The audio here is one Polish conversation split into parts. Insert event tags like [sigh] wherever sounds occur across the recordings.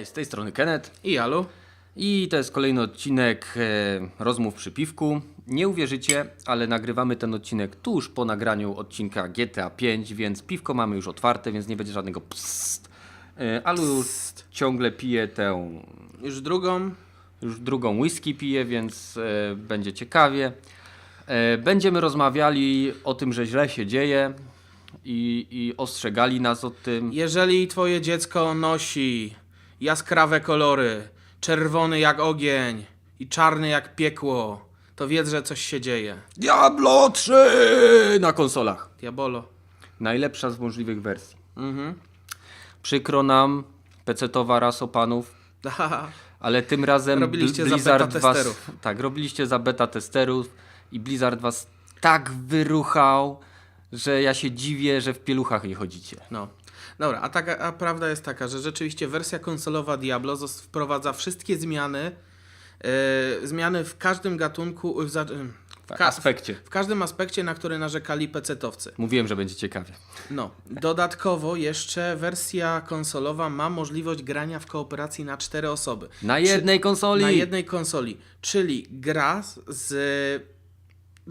Cześć, z tej strony Kenneth I Alu. i to jest kolejny odcinek e, rozmów przy piwku. Nie uwierzycie, ale nagrywamy ten odcinek tuż po nagraniu odcinka GTA 5, więc piwko mamy już otwarte, więc nie będzie żadnego psst. E, Alu już ciągle pije tę, Już drugą. już drugą whisky pije, więc e, będzie ciekawie. E, będziemy rozmawiali o tym, że źle się dzieje i, i ostrzegali nas o tym. Jeżeli twoje dziecko nosi jaskrawe kolory, czerwony jak ogień i czarny jak piekło, to wiedz, że coś się dzieje. Diablo 3 na konsolach. Diabolo. Najlepsza z możliwych wersji. Mhm. Przykro nam, pecetowa raso panów, [laughs] ale tym razem Robiliście Bl- za Blizzard beta was, testerów. tak, robiliście za beta testerów i Blizzard was tak wyruchał, że ja się dziwię, że w pieluchach nie chodzicie. No. Dobra, a, taka, a prawda jest taka, że rzeczywiście wersja konsolowa Diablo wprowadza wszystkie zmiany, e, zmiany w każdym gatunku, w, za, w, ka- aspekcie. w każdym aspekcie, na które narzekali pecetowcy. Mówiłem, że będzie ciekawie. No, dodatkowo jeszcze wersja konsolowa ma możliwość grania w kooperacji na cztery osoby. Na jednej konsoli! Na jednej konsoli, czyli gra z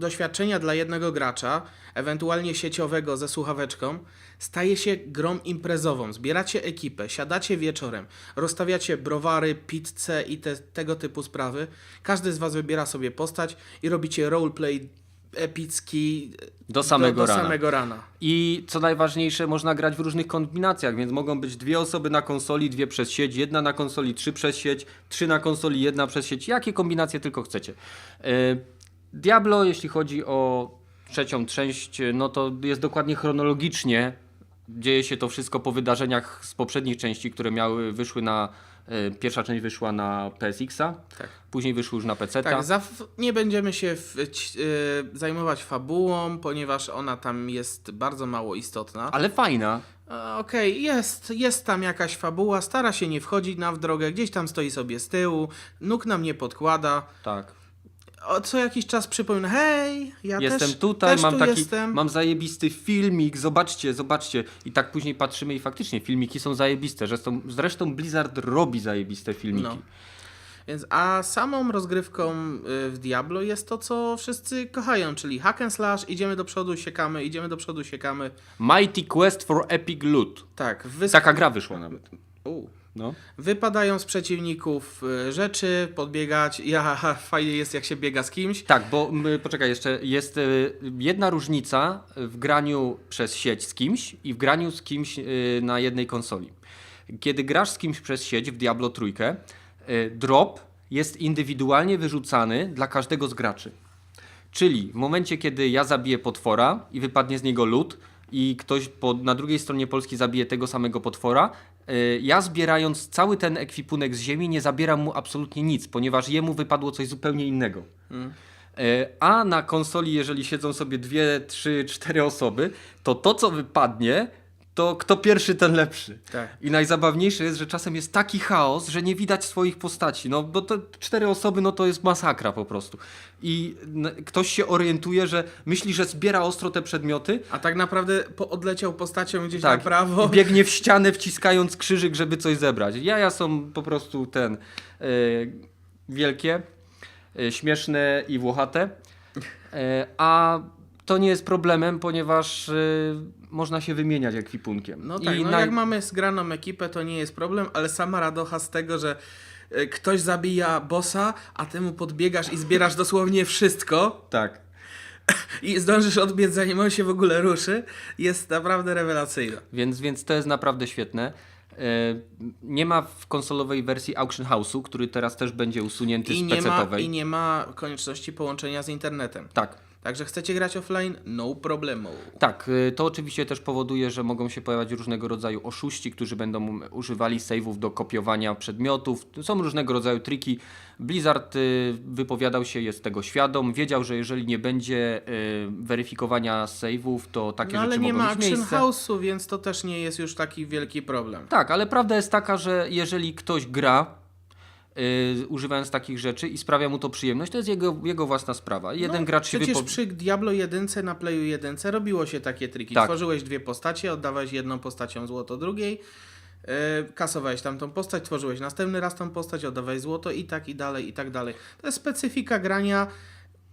doświadczenia dla jednego gracza, ewentualnie sieciowego ze słuchaweczką, staje się grą imprezową. Zbieracie ekipę, siadacie wieczorem, rozstawiacie browary, pizzę i te, tego typu sprawy. Każdy z Was wybiera sobie postać i robicie roleplay epicki Do samego do, do rana. samego rana. I co najważniejsze, można grać w różnych kombinacjach, więc mogą być dwie osoby na konsoli, dwie przez sieć, jedna na konsoli, trzy przez sieć, trzy na konsoli, jedna przez sieć. Jakie kombinacje tylko chcecie. E, Diablo, jeśli chodzi o trzecią część, no to jest dokładnie chronologicznie. Dzieje się to wszystko po wydarzeniach z poprzednich części, które miały, wyszły na. e, Pierwsza część wyszła na PSX-a, Tak. później wyszły już na PC. Tak, nie będziemy się w, ć- y, zajmować fabułą, ponieważ ona tam jest bardzo mało istotna. Ale fajna. E, Okej, jest, jest tam jakaś fabuła, stara się nie wchodzić nam w drogę, gdzieś tam stoi sobie z tyłu, nóg nam nie podkłada. Tak. O, co jakiś czas przypomina, hej, ja jestem też, tutaj, też mam tu taki, jestem. mam zajebisty filmik, zobaczcie, zobaczcie. I tak później patrzymy i faktycznie filmiki są zajebiste. Zresztą, zresztą Blizzard robi zajebiste filmiki. No. Więc, a samą rozgrywką y, w Diablo jest to, co wszyscy kochają, czyli hack and slash, idziemy do przodu, siekamy, idziemy do przodu, siekamy. Mighty Quest for Epic Loot. Tak, wys- Taka gra wyszła nawet. U. No. Wypadają z przeciwników y, rzeczy, podbiegać. Ja, fajnie jest, jak się biega z kimś. Tak, bo poczekaj, jeszcze jest y, jedna różnica w graniu przez sieć z kimś i w graniu z kimś y, na jednej konsoli. Kiedy grasz z kimś przez sieć w Diablo trójkę, drop jest indywidualnie wyrzucany dla każdego z graczy. Czyli w momencie, kiedy ja zabiję potwora i wypadnie z niego lód i ktoś po, na drugiej stronie Polski zabije tego samego potwora, ja zbierając cały ten ekwipunek z ziemi nie zabieram mu absolutnie nic, ponieważ jemu wypadło coś zupełnie innego. E, A na konsoli, jeżeli siedzą sobie dwie, trzy, cztery osoby, to to, co wypadnie, to kto pierwszy, ten lepszy. Tak. I najzabawniejsze jest, że czasem jest taki chaos, że nie widać swoich postaci. No bo to cztery osoby, no to jest masakra po prostu. I ktoś się orientuje, że myśli, że zbiera ostro te przedmioty, A tak naprawdę po, odleciał postacią gdzieś tak, na prawo. i biegnie w ścianę wciskając krzyżyk, żeby coś zebrać. Jaja są po prostu ten e, wielkie, e, śmieszne i włochate. E, a to nie jest problemem, ponieważ e, można się wymieniać ekwipunkiem. No tak, I no naj- jak mamy zgraną ekipę, to nie jest problem, ale sama radocha z tego, że e, ktoś zabija bossa, a temu podbiegasz i zbierasz dosłownie wszystko Tak. [laughs] i zdążysz odbiec zanim on się w ogóle ruszy, jest naprawdę rewelacyjna. Więc, więc to jest naprawdę świetne. E, nie ma w konsolowej wersji Auction House'u, który teraz też będzie usunięty I z nie, ma. I nie ma konieczności połączenia z internetem. Tak. Także chcecie grać offline? No problemu. Tak, y, to oczywiście też powoduje, że mogą się pojawiać różnego rodzaju oszuści, którzy będą używali save'ów do kopiowania przedmiotów. Są różnego rodzaju triki. Blizzard y, wypowiadał się, jest tego świadom, wiedział, że jeżeli nie będzie y, weryfikowania save'ów, to takie No ale rzeczy nie mogą ma mieć Action. House'u, więc to też nie jest już taki wielki problem. Tak, ale prawda jest taka, że jeżeli ktoś gra y, używając takich rzeczy i sprawia mu to przyjemność, to jest jego, jego własna sprawa. Jeden no, gracz się Przecież wypo... przy Diablo 1 na Playu 1 robiło się takie triki. Tak. Tworzyłeś dwie postacie, oddawałeś jedną postacią złoto drugiej Yy, kasowałeś tam tą postać, tworzyłeś następny raz tą postać, oddawałeś złoto i tak i dalej, i tak dalej. To jest specyfika grania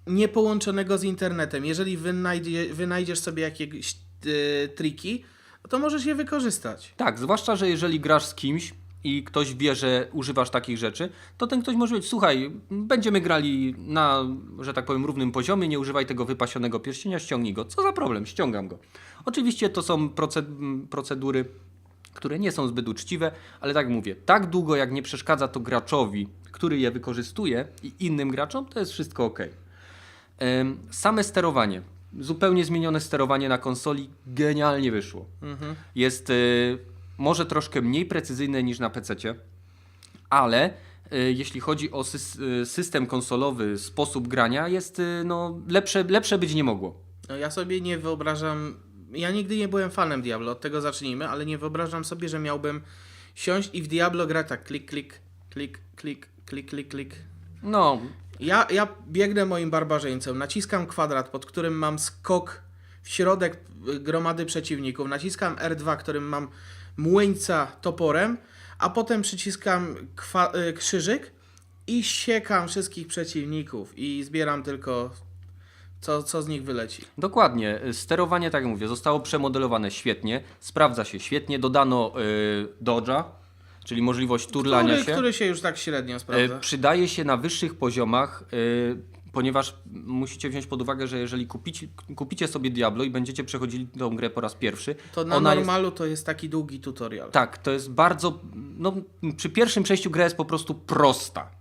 niepołączonego z internetem. Jeżeli wynajdzie, wynajdziesz sobie jakieś yy, triki, no to możesz je wykorzystać. Tak, zwłaszcza, że jeżeli grasz z kimś i ktoś wie, że używasz takich rzeczy, to ten ktoś może powiedzieć, słuchaj, będziemy grali na, że tak powiem, równym poziomie, nie używaj tego wypasionego pierścienia, ściągnij go. Co za problem, ściągam go. Oczywiście to są proce- procedury, które nie są zbyt uczciwe, ale tak mówię, tak długo jak nie przeszkadza to graczowi, który je wykorzystuje i innym graczom, to jest wszystko ok. Same sterowanie. Zupełnie zmienione sterowanie na konsoli genialnie wyszło. Jest y, może troszkę mniej precyzyjne niż na PC, ale y, jeśli chodzi o y, system konsolowy, sposób grania, jest y, no, lepsze, lepsze być nie mogło. No ja sobie nie wyobrażam. Ja nigdy nie byłem fanem Diablo, od tego zacznijmy, ale nie wyobrażam sobie, że miałbym siąść i w Diablo grać tak klik, klik, klik, klik, klik, klik, klik. No, Ja, ja biegnę moim barbarzyńcem, naciskam kwadrat, pod którym mam skok w środek gromady przeciwników, naciskam R2, którym mam młyńca toporem, a potem przyciskam y, krzyżyk i siekam wszystkich przeciwników i zbieram tylko co, co z nich wyleci. Dokładnie. Sterowanie, tak jak mówię, zostało przemodelowane świetnie, sprawdza się świetnie. Dodano y, dodge'a, czyli możliwość turlania który, się. który się już tak średnio Y, sprawdza. przydaje się na wyższych poziomach, y, ponieważ musicie wziąć pod uwagę, że jeżeli kupicie, kupicie sobie Diablo i będziecie przechodzili tą grę po raz pierwszy, To na ona jest normalu to jest taki długi tutorial. Tak, to jest bardzo. No, przy pierwszym przejściu gra jest po prostu prosta.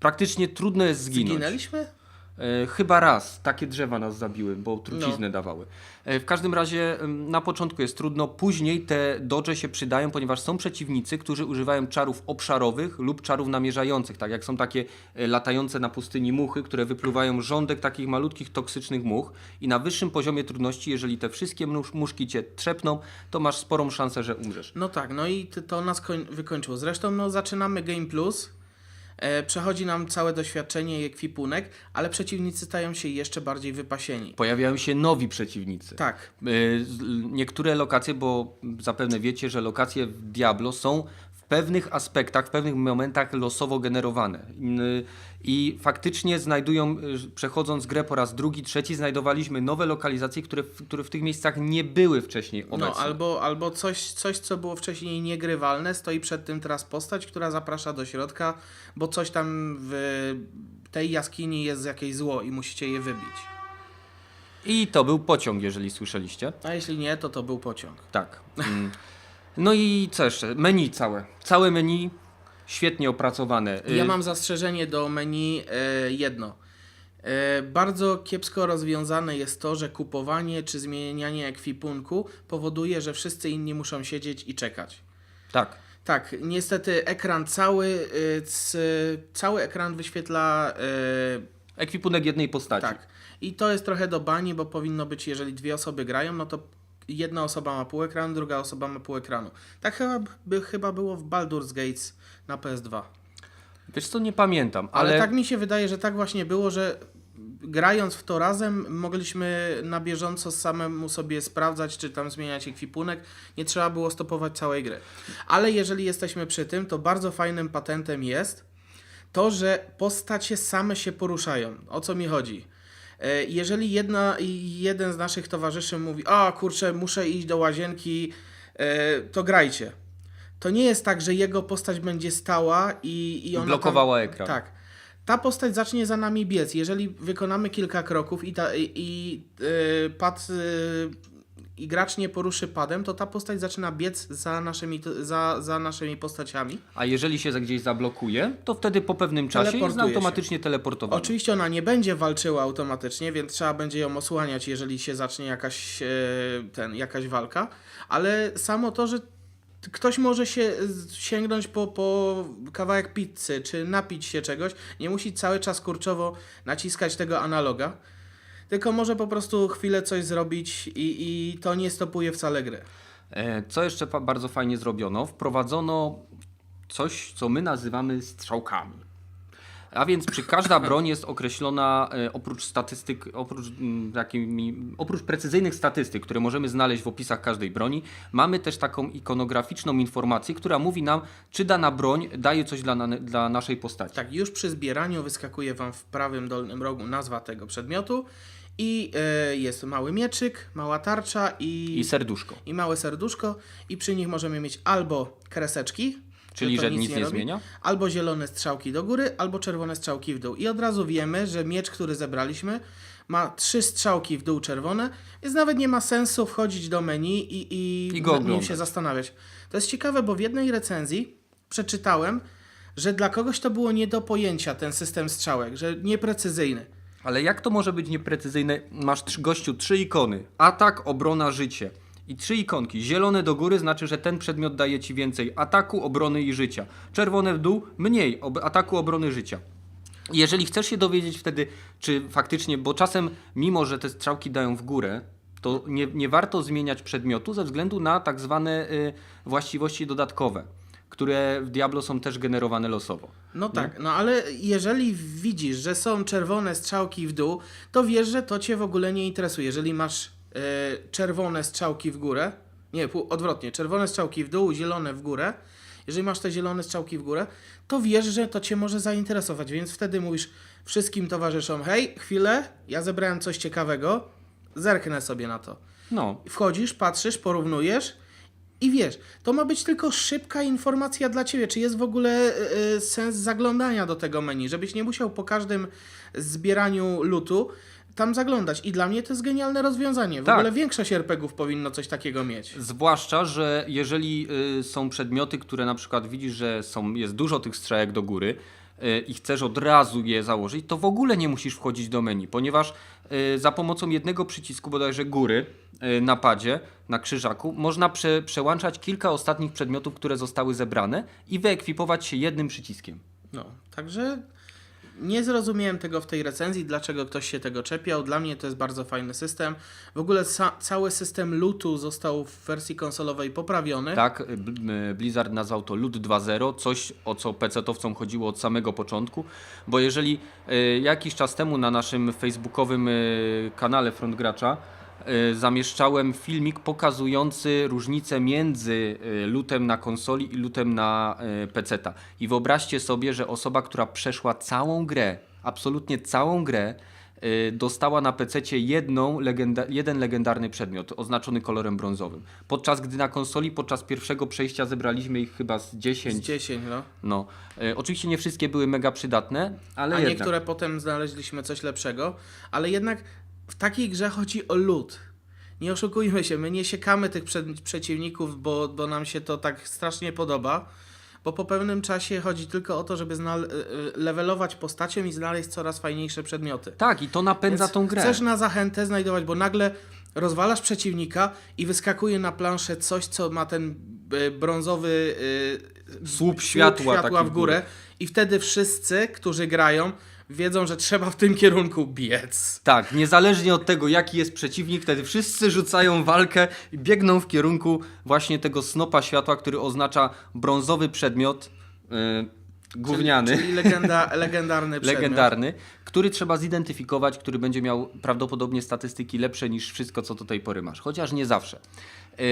Praktycznie trudno jest zginąć. Zginęliśmy? E, chyba raz takie drzewa nas zabiły, bo truciznę dawały. E, w każdym razie na początku jest trudno, później te dodże się przydają, ponieważ są przeciwnicy, którzy używają czarów obszarowych lub czarów namierzających, tak jak są takie e, latające na pustyni muchy, które wypluwają rządek takich malutkich toksycznych much i na wyższym poziomie trudności, jeżeli te wszystkie musz- muszki cię trzepną, to masz sporą szansę, że umrzesz. No tak, no i to nas koń- wykończyło. Zresztą no, zaczynamy Game Plus, przechodzi nam całe doświadczenie i ekwipunek, ale przeciwnicy stają się jeszcze bardziej wypasieni. Pojawiają się nowi przeciwnicy. Tak, z- Niektóre lokacje, bo zapewne wiecie, że lokacje w Diablo są pewnych aspektach, w pewnych momentach losowo generowane. I faktycznie znajdują, y, przechodząc grę po raz drugi, trzeci, znajdowaliśmy nowe lokalizacje, które, w- które w tych miejscach nie były wcześniej obecne. no albo, albo coś, coś, co było wcześniej niegrywalne, stoi przed tym teraz postać, która zaprasza do środka, bo coś tam w tej jaskini jest jakieś zło i musicie je wybić. I to był pociąg, jeżeli słyszeliście. A jeśli nie, to to był pociąg. Tak. [laughs] No i co jeszcze? Menu całe. Całe menu świetnie opracowane. Ja Y, mam zastrzeżenie do menu e, jedno. E, bardzo kiepsko rozwiązane jest to, że kupowanie czy zmienianie ekwipunku powoduje, że wszyscy inni muszą siedzieć i czekać. Tak. Tak, niestety ekran cały, y, cały ekran wyświetla y, Ekwipunek jednej postaci. tak. I to jest trochę do bani, bo powinno być, jeżeli dwie osoby grają, no to jedna osoba ma pół ekranu, druga osoba ma pół ekranu. Tak chyba, by, chyba było w Baldur's Gates na PS2. Wiesz co, nie pamiętam, Ale, ale... tak mi się wydaje, że tak właśnie było, że grając w to razem mogliśmy na bieżąco samemu sobie sprawdzać, czy tam zmieniać ekwipunek. Nie trzeba było stopować całej gry. Ale jeżeli jesteśmy przy tym, to bardzo fajnym patentem jest to, że postacie same się poruszają. O co mi chodzi? E, Jeżeli jedna, jeden z naszych towarzyszy mówi, a kurczę, muszę iść do łazienki, e, to grajcie. To nie jest tak, że jego postać będzie stała i, i ona Blokowała tam, ekran. Tak. Ta postać zacznie za nami biec. Jeżeli wykonamy kilka kroków i, ta, i, i yy, pad yy, i gracz nie poruszy padem, to ta postać zaczyna biec za naszymi, za, za naszymi postaciami. A jeżeli się gdzieś zablokuje, to wtedy po pewnym czasie jest Teleportuje się. automatycznie teleportowana. Oczywiście ona nie będzie walczyła automatycznie, więc trzeba będzie ją osłaniać, jeżeli się zacznie jakaś, e, ten, jakaś walka, ale samo to, że ktoś może się sięgnąć po, po kawałek pizzy, czy napić się czegoś, nie musi cały czas kurczowo naciskać tego analoga, tylko może po prostu chwilę coś zrobić i, i to nie stopuje wcale gry. E, Co jeszcze bardzo fajnie zrobiono? Wprowadzono coś, co my nazywamy strzałkami. A więc przy każda [laughs] broń jest określona e, oprócz statystyk, oprócz, mm, takimi, oprócz precyzyjnych statystyk, które możemy znaleźć w opisach każdej broni, mamy też taką ikonograficzną informację, która mówi nam, czy dana broń daje coś dla, na, dla naszej postaci. Tak, już przy zbieraniu wyskakuje Wam w prawym dolnym rogu nazwa tego przedmiotu i e, jest mały mieczyk, mała tarcza i, I serduszko. i małe serduszko i przy nich możemy mieć albo kreseczki, Czyli, że nic nie robi, zmienia? albo zielone strzałki do góry, albo czerwone strzałki w dół. I od razu wiemy, że miecz, który zebraliśmy, ma trzy strzałki w dół czerwone, więc nawet nie ma sensu wchodzić do menu i, i, I go nim się zastanawiać. To jest ciekawe, bo w jednej recenzji przeczytałem, że dla kogoś to było nie do pojęcia ten system strzałek, że nieprecyzyjny. Ale jak to może być nieprecyzyjne? Masz gościu trzy ikony. Atak, obrona, życie. I trzy ikonki. Zielone do góry znaczy, że ten przedmiot daje ci więcej ataku, obrony i życia. Czerwone w dół mniej ob ataku, obrony, życia. Jeżeli chcesz się dowiedzieć wtedy, czy faktycznie, bo czasem, mimo że te strzałki dają w górę, to nie, nie warto zmieniać przedmiotu ze względu na tak zwane y, właściwości dodatkowe, które w Diablo są też generowane losowo. No tak, no ale jeżeli widzisz, że są czerwone strzałki w dół, to wiesz, że to cię w ogóle nie interesuje. Jeżeli masz e, czerwone strzałki w górę, nie, odwrotnie, czerwone strzałki w dół, zielone w górę, jeżeli masz te zielone strzałki w górę, to wiesz, że to cię może zainteresować, więc wtedy mówisz wszystkim towarzyszom, hej, chwilę, ja zebrałem coś ciekawego, zerknę sobie na to. No, Wchodzisz, patrzysz, porównujesz i wiesz, to ma być tylko szybka informacja dla ciebie, czy jest w ogóle y, sens zaglądania do tego menu, żebyś nie musiał po każdym zbieraniu lutu tam zaglądać. I dla mnie to jest genialne rozwiązanie. W Tak. ogóle większość RPGów powinno coś takiego mieć. Zwłaszcza, że jeżeli y, są przedmioty, które na przykład widzisz, że są, jest dużo tych strzałek do góry i chcesz od razu je założyć, to w ogóle nie musisz wchodzić do menu, ponieważ y, za pomocą jednego przycisku, bodajże góry, y, na padzie, na krzyżaku, można prze, przełączać kilka ostatnich przedmiotów, które zostały zebrane i wyekwipować się jednym przyciskiem. No, także nie zrozumiałem tego w tej recenzji, dlaczego ktoś się tego czepiał. Dla mnie to jest bardzo fajny system. W ogóle cały system lootu został w wersji konsolowej poprawiony. Tak, y, Bl- Blizzard nazwał to LUT 2.0, coś o co PC-towcom chodziło od samego początku, bo jeżeli y, jakiś czas temu na naszym facebookowym y, kanale Front Gracza y, zamieszczałem filmik pokazujący różnicę między y, lutem na konsoli i lutem na y, PC-ta. I wyobraźcie sobie, że osoba, która przeszła całą grę, absolutnie całą grę, y, dostała na PC jedną legenda- jeden legendarny przedmiot oznaczony kolorem brązowym. Podczas gdy na konsoli podczas pierwszego przejścia zebraliśmy ich chyba z 10. Z 10, no. No. Y, oczywiście nie wszystkie były mega przydatne, ale A jednak. niektóre potem znaleźliśmy coś lepszego, ale jednak w takiej grze chodzi o lód. Nie oszukujmy się, my nie siekamy tych przeciwników, bo, bo nam się to tak strasznie podoba, bo po pewnym czasie chodzi tylko o to, żeby y, y, levelować postacią i znaleźć coraz fajniejsze przedmioty. Tak, i to napędza Więc tą grę. Chcesz na zachętę znajdować, bo nagle rozwalasz przeciwnika i wyskakuje na planszę coś, co ma ten y, brązowy Słup światła taki w w górę. górę. I wtedy wszyscy, którzy grają, wiedzą, że trzeba w tym kierunku biec. Tak, niezależnie od tego, jaki jest przeciwnik, wtedy wszyscy rzucają walkę i biegną w kierunku właśnie tego snopa światła, który oznacza brązowy przedmiot yy, gówniany. Czyli, czyli legenda, legendarny przedmiot. legendarny, który trzeba zidentyfikować, który będzie miał prawdopodobnie statystyki lepsze niż wszystko, co do tej pory masz, chociaż nie zawsze. Yy,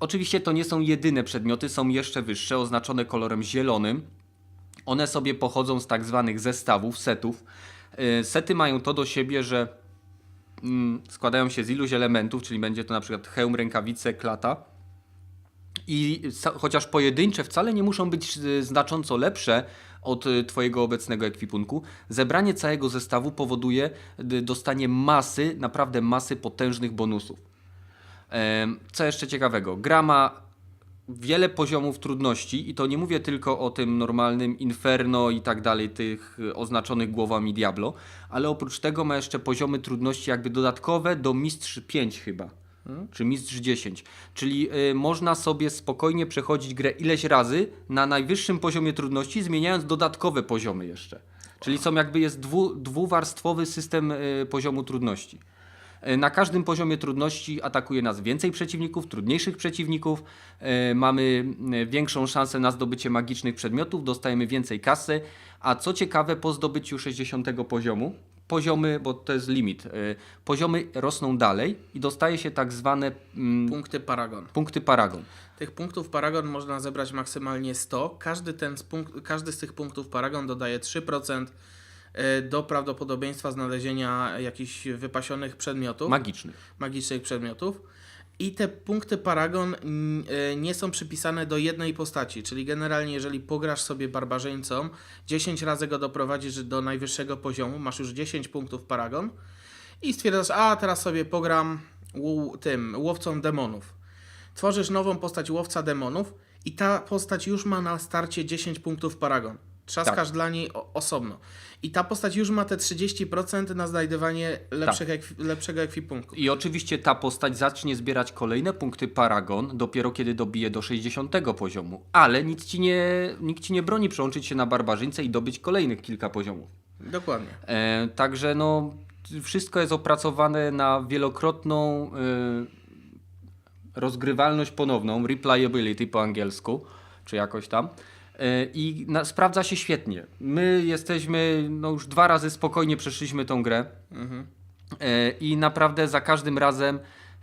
oczywiście to nie są jedyne przedmioty, są jeszcze wyższe, oznaczone kolorem zielonym. One sobie pochodzą z tak zwanych zestawów, setów. Yy, sety mają to do siebie, że mm, składają się z iluś elementów, czyli będzie to na przykład hełm, rękawice, klata. I chociaż pojedyncze wcale nie muszą być y, znacząco lepsze od y, Twojego obecnego ekwipunku, zebranie całego zestawu powoduje y, dostanie masy, naprawdę masy potężnych bonusów. Co jeszcze ciekawego? Gra ma wiele poziomów trudności i to nie mówię tylko o tym normalnym Inferno i tak dalej, tych y, oznaczonych głowami Diablo, ale oprócz tego ma jeszcze poziomy trudności jakby dodatkowe do Mistrz 5 chyba. Czy Mistrz 10. Czyli y, można sobie spokojnie przechodzić grę ileś razy na najwyższym poziomie trudności, zmieniając dodatkowe poziomy jeszcze. Czyli są jakby jest dwu, dwuwarstwowy system y, poziomu trudności. E, Na każdym poziomie trudności atakuje nas więcej przeciwników, trudniejszych przeciwników. E, Mamy większą szansę na zdobycie magicznych przedmiotów, dostajemy więcej kasy. A co ciekawe, po zdobyciu 60 poziomu, poziomy, bo to jest limit, e, poziomy rosną dalej i dostaje się tak zwane mm, Punkty Paragon. punkty Paragon. Tych punktów Paragon można zebrać maksymalnie 100. Każdy, ten z każdy z tych punktów Paragon dodaje 3% e, do prawdopodobieństwa znalezienia jakichś wypasionych przedmiotów, Magicznych. magicznych przedmiotów. I te punkty Paragon e, nie są przypisane do jednej postaci, czyli generalnie jeżeli pograsz sobie barbarzyńcą, 10 razy go doprowadzisz do najwyższego poziomu, masz już 10 punktów Paragon i stwierdzasz, a teraz sobie pogram tym łowcą demonów. Tworzysz nową postać łowca demonów i ta postać już ma na starcie 10 punktów Paragon. Trzaskasz Tak. dla niej osobno. I ta postać już ma te 30% na znajdywanie lepszych ekwi- lepszego ekwipunku. I oczywiście ta postać zacznie zbierać kolejne punkty Paragon dopiero kiedy dobije do 60 poziomu. Ale nic ci nie, nikt ci nie broni przełączyć się na barbarzyńcę i dobyć kolejnych kilka poziomów. Dokładnie. E, także no, wszystko jest opracowane na wielokrotną e, rozgrywalność ponowną, replayability po angielsku, czy jakoś tam. E, I na, sprawdza się świetnie. My jesteśmy, no już dwa razy spokojnie przeszliśmy tą grę. E, I naprawdę za każdym razem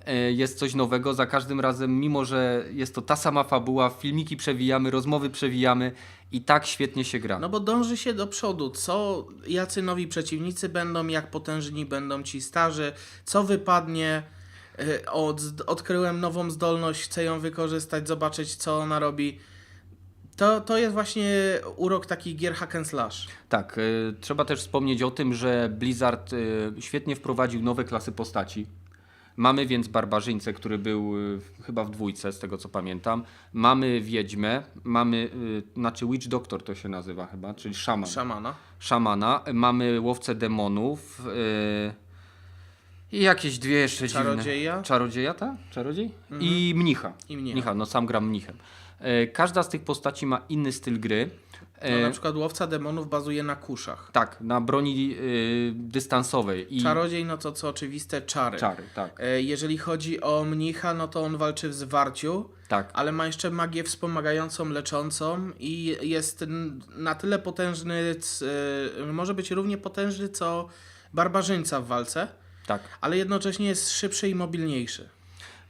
e, jest coś nowego, za każdym razem, mimo że jest to ta sama fabuła, filmiki przewijamy, rozmowy przewijamy i tak świetnie się gra. No bo dąży się do przodu. Co, jacy nowi przeciwnicy będą, jak potężni będą ci starzy, co wypadnie. Od, odkryłem nową zdolność, chcę ją wykorzystać, zobaczyć co ona robi. To, to jest właśnie urok takich gier hack and slash. Tak, y, trzeba też wspomnieć o tym, że Blizzard y, świetnie wprowadził nowe klasy postaci. Mamy więc barbarzyńcę, który był y, chyba w dwójce, z tego co pamiętam. Mamy wiedźmę, mamy, y, znaczy Witch Doctor to się nazywa chyba, czyli szaman. Szamana. szamana, mamy łowcę demonów yy, i jakieś dwie jeszcze Czarodzieja? dziwne. Czarodzieja, tak? Czarodziej? I mnicha. I mnicha. No sam gram mnichem. Yy, każda z tych postaci ma inny styl gry. No, Yy, na przykład łowca demonów bazuje na kuszach. tak, na broni yy, dystansowej i Czarodziej, no to co oczywiste, czary. czary, tak. E, Jeżeli chodzi o mnicha, no to on walczy w zwarciu, tak. ale ma jeszcze magię wspomagającą, leczącą i jest na tyle potężny, e, może być równie potężny co barbarzyńca w walce, Tak. ale jednocześnie jest szybszy i mobilniejszy.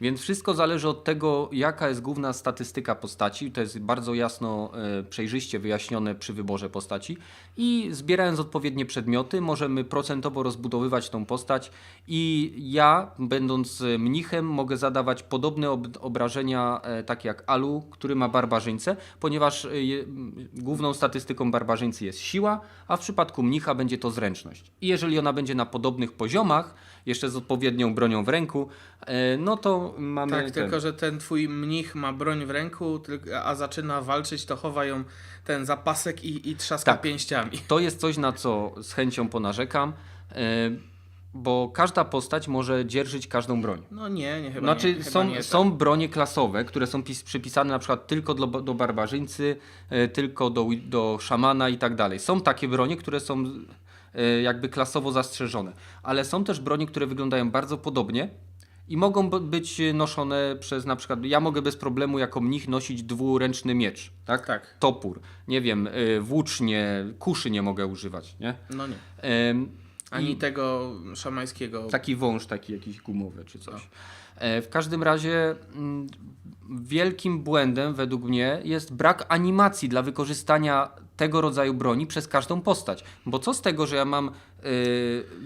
Więc wszystko zależy od tego, jaka jest główna statystyka postaci. To jest bardzo jasno, e, przejrzyście wyjaśnione przy wyborze postaci. I zbierając odpowiednie przedmioty, możemy procentowo rozbudowywać tą postać. I ja, będąc e, mnichem, mogę zadawać podobne ob obrażenia, e, takie jak Alu, który ma barbarzyńcę, ponieważ główną statystyką barbarzyńcy jest siła, a w przypadku mnicha będzie to zręczność. I jeżeli ona będzie na podobnych poziomach, jeszcze z odpowiednią bronią w ręku, e, no to mamy. Tak, ten- tylko że ten twój mnich ma broń w ręku, a zaczyna walczyć, to chowa ją ten zapasek i, i trzaska Tak. pięściami. To jest coś, na co z chęcią ponarzekam, e, bo każda postać może dzierżyć każdą broń. No nie, nie chyba Znaczy, nie, chyba są, tak. są bronie klasowe, które są pis, przypisane na przykład tylko do, do barbarzyńcy, e, tylko do, do szamana i tak dalej. Są takie bronie, które są jakby klasowo zastrzeżone, ale są też bronie, które wyglądają bardzo podobnie i mogą być noszone przez na przykład, ja mogę bez problemu jako mnich nosić dwuręczny miecz, tak? Tak. Topór, nie wiem, e, włócznie, kuszy nie mogę używać, nie? No nie. Ani tego szamańskiego. Taki wąż, taki jakiś gumowy czy coś. E, W każdym razie mm, wielkim błędem według mnie jest brak animacji dla wykorzystania tego rodzaju broni przez każdą postać. Bo co z tego, że ja mam yy,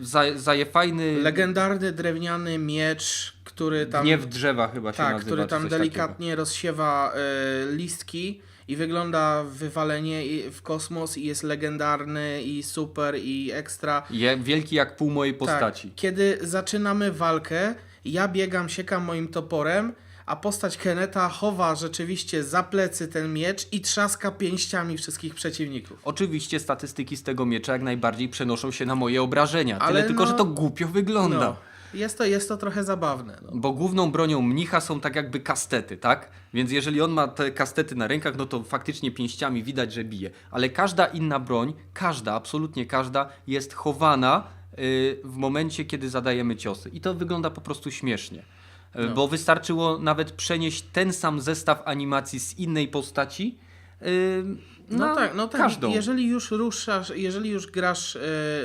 za, zajefajny Legendarny drewniany miecz, który tam. gniew drzewa chyba się tak, nazywa. który tam delikatnie rozsiewa e, listki i wygląda wywalenie w kosmos i jest legendarny i super i ekstra. takiego. Je, wielki jak pół mojej postaci. Tak, kiedy zaczynamy walkę, ja biegam, siekam moim toporem, a postać Keneta chowa rzeczywiście za plecy ten miecz i trzaska pięściami wszystkich przeciwników. Oczywiście statystyki z tego miecza jak najbardziej przenoszą się na moje obrażenia. Tyle Ale tylko, no- że to głupio wygląda. No, jest, to, jest to trochę zabawne. No. Bo główną bronią mnicha są tak jakby kastety, tak? Więc jeżeli on ma te kastety na rękach, no to faktycznie pięściami widać, że bije. Ale każda inna broń, każda, absolutnie każda, jest chowana y, w momencie, kiedy zadajemy ciosy. I to wygląda po prostu śmiesznie. Y, No. Bo wystarczyło nawet przenieść ten sam zestaw animacji z innej postaci y, No tak, no tak. każdą. Jeżeli już ruszasz, jeżeli już grasz e,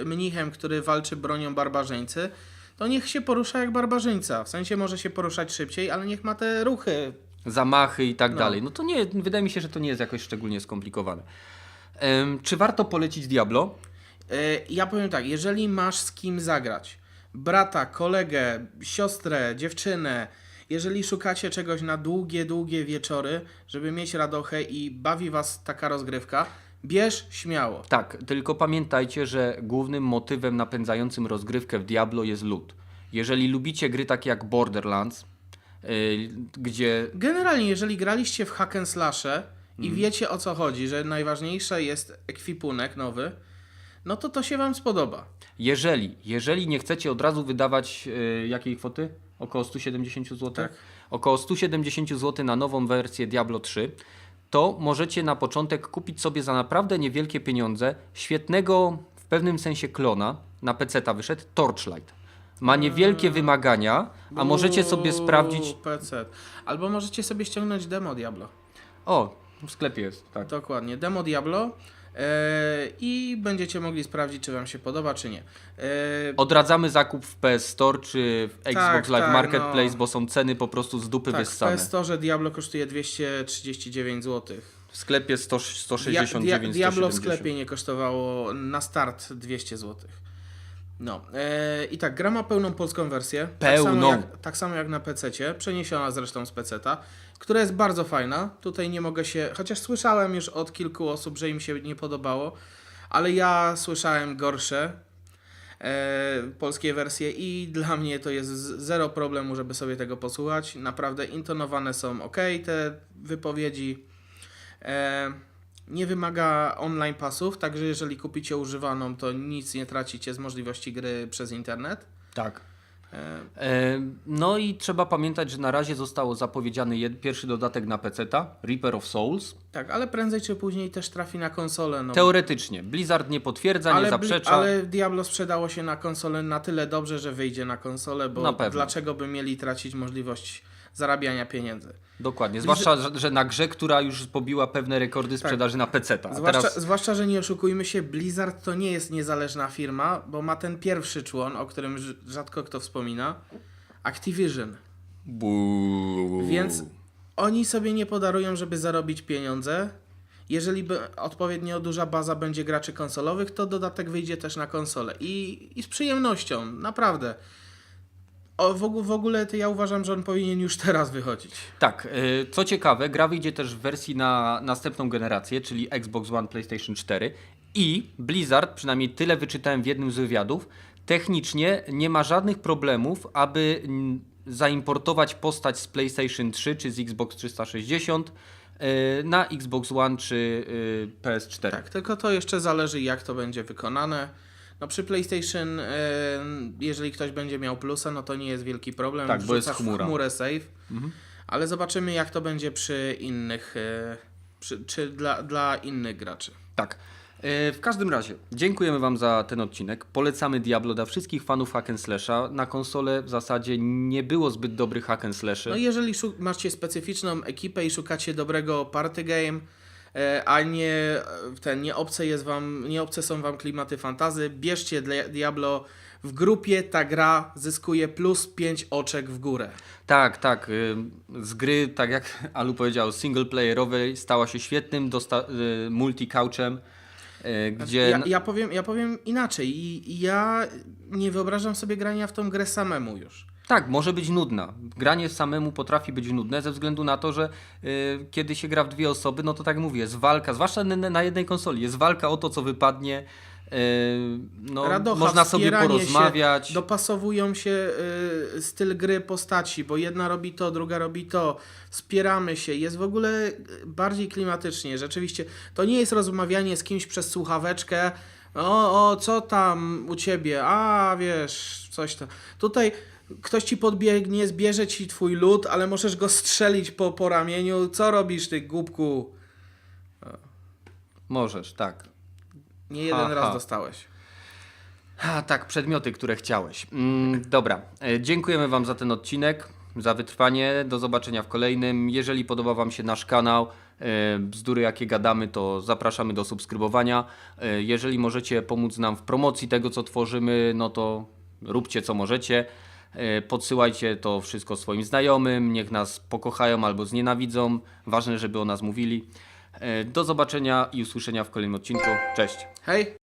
mnichem, który walczy bronią barbarzyńcy, to niech się porusza jak barbarzyńca. W sensie może się poruszać szybciej, ale niech ma te ruchy. zamachy i tak No. dalej. No to nie, wydaje mi się, że to nie jest jakoś szczególnie skomplikowane. Em, czy warto polecić Diablo? E, ja powiem tak, jeżeli masz z kim zagrać, brata, kolegę, siostrę, dziewczynę, jeżeli szukacie czegoś na długie, długie wieczory, żeby mieć radochę i bawi was taka rozgrywka, bierz śmiało. Tak, tylko pamiętajcie, że głównym motywem napędzającym rozgrywkę w Diablo jest lód. Jeżeli lubicie gry takie jak Borderlands, y, gdzie Generalnie, jeżeli graliście w hack and slashe i Mhm. wiecie o co chodzi, że najważniejsze jest ekwipunek nowy, no to to się wam spodoba. jeżeli, jeżeli nie chcecie od razu wydawać y, jakiej kwoty? Około 170 zł? Tak. Około 170 zł na nową wersję Diablo 3, to możecie na początek kupić sobie za naprawdę niewielkie pieniądze świetnego w pewnym sensie klona, na PC-ta wyszedł, Torchlight. Ma niewielkie wymagania, a możecie sobie sprawdzić... PC. Albo możecie sobie ściągnąć demo Diablo. O, w sklepie jest, tak. Dokładnie, demo Diablo. E, I będziecie mogli sprawdzić, czy Wam się podoba, czy nie. E, Odradzamy zakup w PS Store czy w Xbox Tak, Live tak, Marketplace, no. bo są ceny po prostu z dupy tak, w wyssane. PS Store Diablo kosztuje 239 zł. W sklepie 100, Dia, 169 Diablo w 170. sklepie nie kosztowało na start 200 zł. No e, i tak, gra ma pełną polską wersję. Tak samo Pełną. jak, tak samo jak na PC, przeniesiona zresztą z PC, która jest bardzo fajna. Tutaj nie mogę się, chociaż słyszałem już od kilku osób, że im się nie podobało, ale ja słyszałem gorsze e, polskie wersje i dla mnie to jest zero problemu, żeby sobie tego posłuchać. Naprawdę intonowane są ok te wypowiedzi. E, nie wymaga online pasów, także jeżeli kupicie używaną, to nic nie tracicie z możliwości gry przez internet. Tak. E, no i trzeba pamiętać, że na razie zostało zapowiedziany pierwszy dodatek na PC-ta, Reaper of Souls. tak, ale prędzej czy później też trafi na konsolę. No, Teoretycznie. Blizzard nie potwierdza, nie ale, bli- zaprzecza. ale Diablo sprzedało się na konsolę na tyle dobrze, że wyjdzie na konsolę, bo Na pewno. dlaczego by mieli tracić możliwość zarabiania pieniędzy? Dokładnie. Zwłaszcza, że, na grze, która już pobiła pewne rekordy sprzedaży na PC-ta. A Zwłaszcza, teraz zwłaszcza, że nie oszukujmy się, Blizzard to nie jest niezależna firma, bo ma ten pierwszy człon, o którym rz- rzadko kto wspomina, Activision. Buu. Więc oni sobie nie podarują, żeby zarobić pieniądze. Jeżeli odpowiednio duża baza będzie graczy konsolowych, to dodatek wyjdzie też na konsolę. I, i z przyjemnością, naprawdę. O, w, w ogóle to ja uważam, że on powinien już teraz wychodzić. Tak, y, co ciekawe, gra wyjdzie też w wersji na następną generację, czyli Xbox One, PlayStation 4 i Blizzard, przynajmniej tyle wyczytałem w jednym z wywiadów, technicznie nie ma żadnych problemów, aby zaimportować postać z PlayStation 3 czy z Xbox 360 y, na Xbox One czy y, PS4. Tak, tylko to jeszcze zależy, jak to będzie wykonane. No przy PlayStation, e, jeżeli ktoś będzie miał plusa, no to nie jest wielki problem. Tak, bo jest chmura. chmurę save. Ale zobaczymy, jak to będzie przy innych, e, przy, czy dla, dla innych graczy. Tak. E, W każdym razie, dziękujemy Wam za ten odcinek. Polecamy Diablo dla wszystkich fanów hack. Na konsolę w zasadzie nie było zbyt dobrych hack. No jeżeli macie specyficzną ekipę i szukacie dobrego party game, a nie e, ten, nie obce jest wam, nie obce są wam klimaty fantazy, bierzcie Diablo w grupie, ta gra zyskuje plus 5 oczek w górę. Tak, tak. y, Z gry, tak jak [laughs] Alu powiedział, singleplayerowej stała się świetnym y, multi-couchem, y, gdzie... Ja, ja, powiem, ja powiem inaczej. Ja nie wyobrażam sobie grania w tą grę samemu już. Tak, może być nudna. Granie samemu potrafi być nudne ze względu na to, że y, kiedy się gra w dwie osoby, no to tak mówię, jest walka, zwłaszcza na, jednej konsoli, jest walka o to, co wypadnie. y, no, Radocha, można sobie porozmawiać. Się, dopasowują się y, styl gry postaci, bo jedna robi to, druga robi to. Wspieramy się. Jest w ogóle bardziej klimatycznie. Rzeczywiście to nie jest rozmawianie z kimś przez słuchaweczkę. O, o, co tam u ciebie? A, wiesz, coś tam. Tutaj ktoś ci podbiegnie, zbierze ci twój lód, ale możesz go strzelić po, po ramieniu. Co robisz, ty głupku? Możesz, tak. Nie jeden Ha, raz ha. dostałeś. A tak, przedmioty, które chciałeś. Mm, dobra, e, dziękujemy Wam za ten odcinek, za wytrwanie. Do zobaczenia w kolejnym. Jeżeli podoba Wam się nasz kanał, e, bzdury jakie gadamy, to zapraszamy do subskrybowania. E, Jeżeli możecie pomóc nam w promocji tego, co tworzymy, no to róbcie co możecie. E, Podsyłajcie to wszystko swoim znajomym, niech nas pokochają albo znienawidzą. Ważne, żeby o nas mówili. E, Do zobaczenia i usłyszenia w kolejnym odcinku. Cześć! Hej!